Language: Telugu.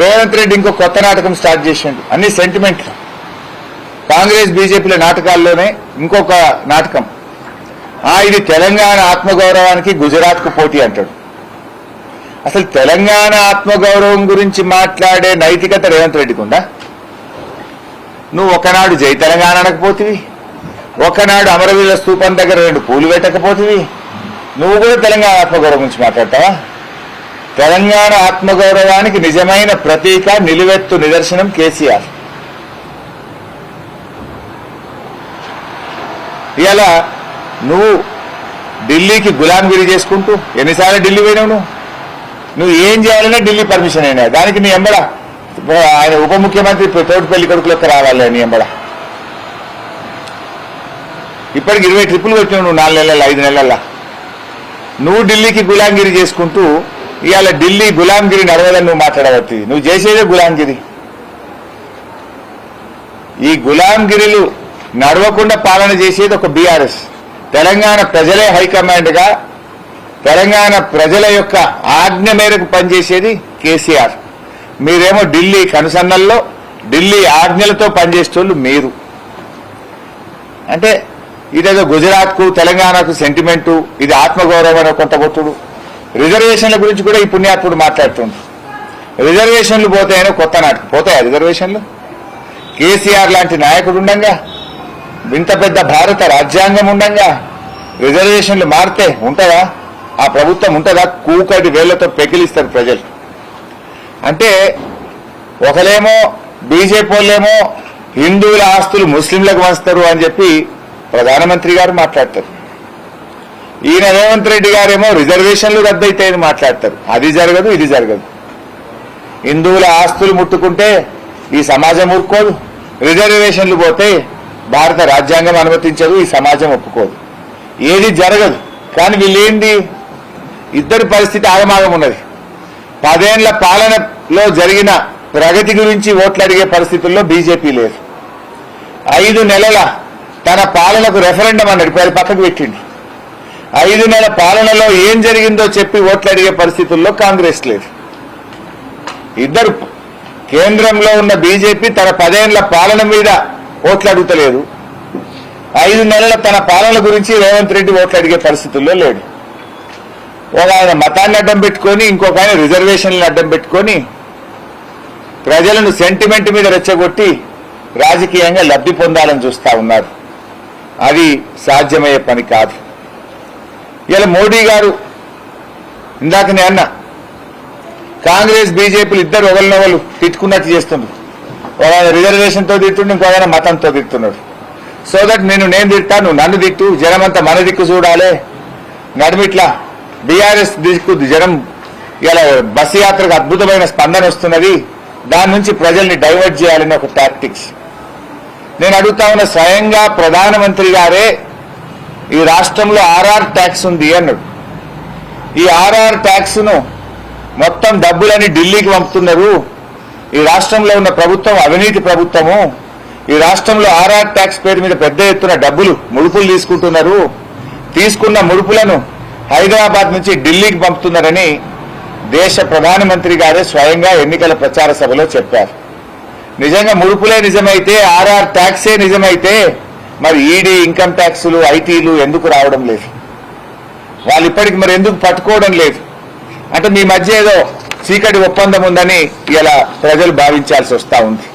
రేవంత్ రెడ్డి ఇంకో కొత్త నాటకం స్టార్ట్ చేసిండు. అన్ని సెంటిమెంట్లు కాంగ్రెస్ బీజేపీల నాటకాల్లోనే ఇంకొక నాటకం. ఆ ఇది తెలంగాణ ఆత్మగౌరవానికి గుజరాత్కు పోటీ అంటాడు. అసలు తెలంగాణ ఆత్మగౌరవం గురించి మాట్లాడే నైతికత రేవంత్ రెడ్డికి ఉందా? నువ్వు ఒకనాడు జై తెలంగాణ అనకపోతివి ఒకనాడు అమరవీరుల స్తూపం దగ్గర రెండు పూలు పెట్టకపోతివి నువ్వు కూడా తెలంగాణ ఆత్మగౌరవం గురించి మాట్లాడతావా? తెలంగాణ ఆత్మగౌరవానికి నిజమైన ప్రతీక నిలువెత్తు నిదర్శనం కేసీఆర్. ఇలా నువ్వు ఢిల్లీకి గులాంగిరి చేసుకుంటూ ఎన్నిసార్లు ఢిల్లీ పోయినావు నువ్వు? నువ్వు ఏం చేయాలన్నా ఢిల్లీ పర్మిషన్ అయినా. దానికి నీ ఎంబడ ఆయన ఉప ముఖ్యమంత్రి తోటి పెళ్ళి కొడుకులకు రావాలి నీ ఎంబడ. ఇప్పటికి ఇరవై ట్రిప్పులు కొట్టినావు నువ్వు నాలుగు నెలల ఐదు నెలల. నువ్వు ఢిల్లీకి గులాంగిరి చేసుకుంటూ ఇవాళ ఢిల్లీ గులాంగిరి నడవదని నువ్వు మాట్లాడవచ్చు నువ్వు చేసేదే గులాంగిరి. ఈ గులాంగిరిలు నడవకుండా పాలన చేసేది ఒక బీఆర్ఎస్. తెలంగాణ ప్రజలే హైకమాండ్గా తెలంగాణ ప్రజల యొక్క ఆజ్ఞ మేరకు పనిచేసేది కేసీఆర్. మీరేమో ఢిల్లీ కనుసన్నల్లో ఢిల్లీ ఆజ్ఞలతో పనిచేసేటోళ్ళు మీరు. అంటే ఇదేదో గుజరాత్కు తెలంగాణకు సెంటిమెంటు ఇది ఆత్మగౌరవం కొంత కొట్టుడు రిజర్వేషన్ల గురించి కూడా ఈ పుణ్యాత్ముడు మాట్లాడుతుండు. రిజర్వేషన్లు పోతాయని కొత్త నాటకం. పోతాయా రిజర్వేషన్లు? కేసీఆర్ లాంటి నాయకుడు ఉండంగా ఇంత పెద్ద భారత రాజ్యాంగం ఉండంగా రిజర్వేషన్లు మారితే ఉంటుందా? ఆ ప్రభుత్వం ఉంటుందా? కూకటి వేళ్ళతో పెకిలిస్తారు ప్రజలు. అంటే ఒకలేమో బీజేపీ వాళ్ళేమో హిందువుల ఆస్తులు ముస్లింలకు వంచుతారు అని చెప్పి ప్రధానమంత్రి గారు మాట్లాడతారు. ఈయన రేవంత్ రెడ్డి గారేమో రిజర్వేషన్లు రద్దయితాయని మాట్లాడతారు. అది జరగదు ఇది జరగదు. హిందువుల ఆస్తులు ముట్టుకుంటే ఈ సమాజం ఊరుకోదు. రిజర్వేషన్లు పోతే భారత రాజ్యాంగం అనుమతించదు ఈ సమాజం ఒప్పుకోదు. ఏది జరగదు. కానీ వీళ్ళేంది? ఇద్దరి పరిస్థితి ఆగమాగం ఉన్నది. పదేళ్ళ పాలనలో జరిగిన ప్రగతి గురించి ఓట్లు అడిగే పరిస్థితుల్లో బీజేపీ లేదు. ఐదు నెలల తన పాలనకు రెఫరెండం అన్నాడు పది పక్కకు పెట్టిండు. ఐదు నెలల పాలనలో ఏం జరిగిందో చెప్పి ఓట్లు అడిగే పరిస్థితుల్లో కాంగ్రెస్ లేదు. ఇద్దరు కేంద్రంలో ఉన్న బీజేపీ తన పదేళ్ళ పాలన మీద ఓట్లు అడుగుతలేదు ఐదు నెలల తన పాలన గురించి రేవంత్ రెడ్డి ఓట్లు అడిగే పరిస్థితుల్లో లేడు. ఒక ఆయన మతాన్ని అడ్డం పెట్టుకొని ఇంకొక ఆయన రిజర్వేషన్లను అడ్డం పెట్టుకొని ప్రజలను సెంటిమెంట్ మీద రెచ్చగొట్టి రాజకీయంగా లబ్ధి పొందాలని చూస్తా ఉన్నారు. అది సాధ్యమయ్యే పని కాదు. ఇలా మోడీ గారు ఇందాక నేను అన్న కాంగ్రెస్ బీజేపీలు ఇద్దరు ఒకరినొకరు తిట్టుకున్నట్టు చేస్తున్నారు ఒక రిజర్వేషన్తో తిట్టుండు ఇంకో ఆయన మతంతో తిట్టున్నాడు. సో దట్ నేను నేను తిట్టా నువ్వు నన్ను తిట్టు జనమంతా మన దిక్కు చూడాలి. నడుమిట్లా బీఆర్ఎస్ దిక్కు జనం ఇలా బస్సు యాత్రకు అద్భుతమైన స్పందన వస్తున్నది. దాని నుంచి ప్రజల్ని డైవర్ట్ చేయాలని ఒక టాక్టిక్స్ నేను అడుగుతా ఉన్న స్వయంగా ప్రధానమంత్రి గారే ఈ రాష్ట్రంలో ఆర్ఆర్ ట్యాక్స్ ఉంది అన్నాడు. ఈ ఆర్ఆర్ ట్యాక్స్ను మొత్తం డబ్బులని ఢిల్లీకి పంపుతున్నారు. ఈ రాష్ట్రంలో ఉన్న ప్రభుత్వం అవినీతి ప్రభుత్వము ఈ రాష్ట్రంలో ఆర్ఆర్ ట్యాక్స్ పేరు మీద పెద్ద ఎత్తున డబ్బులు ముడుపులు తీసుకుంటున్నారు. తీసుకున్న ముడుపులను హైదరాబాద్ నుంచి ఢిల్లీకి పంపుతున్నారని దేశ ప్రధానమంత్రి గారే స్వయంగా ఎన్నికల ప్రచార సభలో చెప్పారు. నిజంగా ముడుపులే నిజమైతే ఆర్ఆర్ ట్యాక్సే నిజమైతే మరి ఈడీ ఇన్కమ్ ట్యాక్సులు ఐటీలు ఎందుకు రావడం లేదు? వాళ్ళు ఇప్పటికి మరి ఎందుకు పట్టుకోవడం లేదు? అంటే మీ మధ్య ఏదో చీకటి ఒప్పందం ఉందని ఇలా ప్రజలు భావించాల్సి వస్తూ ఉంది.